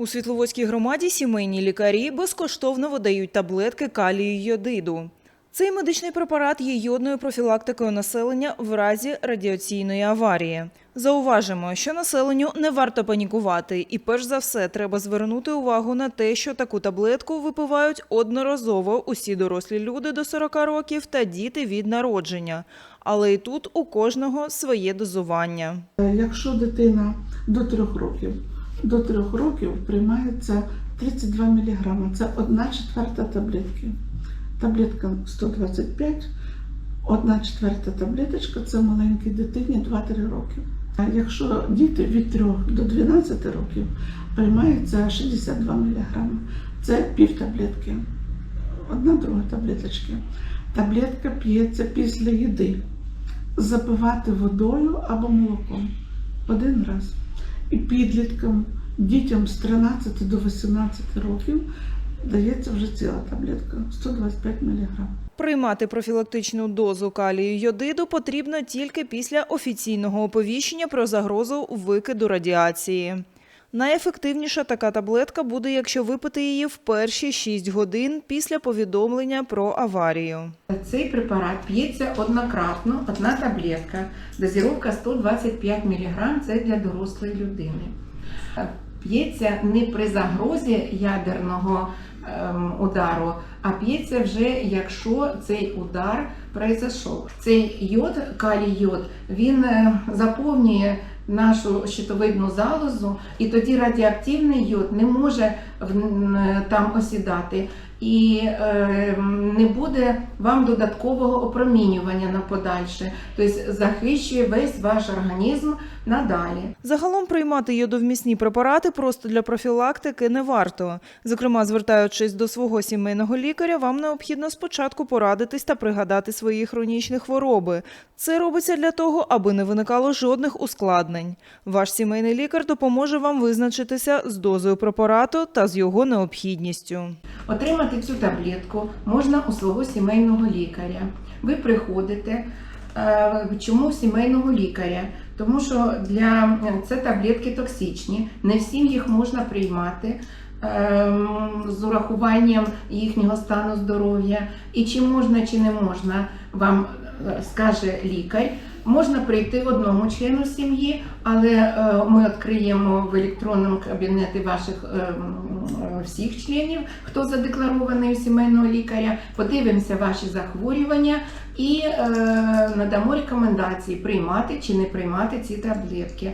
У Світловодській громаді сімейні лікарі безкоштовно видають таблетки калію йодиду. Цей медичний препарат є йодною профілактикою населення в разі радіаційної аварії. Зауважимо, що населенню не варто панікувати, і перш за все треба звернути увагу на те, що таку таблетку випивають одноразово усі дорослі люди до 40 років та діти від народження. Але і тут у кожного своє дозування. Якщо дитина до 3 років, до 3 років приймається 32 мг, це 1 четверта таблетки. Таблетка 125, 1 четверта таблеточка це маленькій дитині 2-3 роки. А якщо діти від 3 до 12 років приймається 62 мг, це пів таблетки, одна друга таблеточки. Таблетка п'ється після їди запивати водою або молоком один раз. І підліткам, дітям з 13 до 18 років дається вже ціла таблетка 125 мг. Приймати профілактичну дозу калію йодиду потрібно тільки після офіційного оповіщення про загрозу викиду радіації. Найефективніша така таблетка буде, якщо випити її в перші 6 годин після повідомлення про аварію. Цей препарат п'ється однократно, одна таблетка. Дозировка 125 мг це для дорослої людини. П'ється не при загрозі ядерного ем, удару, а п'ється вже якщо цей удар произошов. Цей йод, калій йод, він е, заповнює нашу щитовидну залозу, і тоді радіоактивний йод не може там осідати. І е, не буде вам додаткового опромінювання на подальше, тобто захищує весь ваш організм надалі. Загалом приймати йодовмісні препарати просто для профілактики не варто. Зокрема, звертаючись до свого сімейного лікаря, вам необхідно спочатку порадитись та пригадати свої хронічні хвороби. Це робиться для того, аби не виникало жодних ускладнень. Ваш сімейний лікар допоможе вам визначитися з дозою препарату та з його необхідністю. Отримати цю таблетку можна у свого сімейного лікаря. Ви приходите. Е, Чому сімейного лікаря? Тому що для це таблетки токсичні, не всім їх можна приймати ем, з урахуванням їхнього стану здоров'я. І чи можна, чи не можна, вам е, скаже лікар. Можна прийти одному члену сім'ї, але е, ми відкриємо в електронному кабінеті ваших е, е, всіх членів, хто задекларований у сімейного лікаря, подивимося ваші захворювання і надамо рекомендації приймати чи не приймати ці таблетки.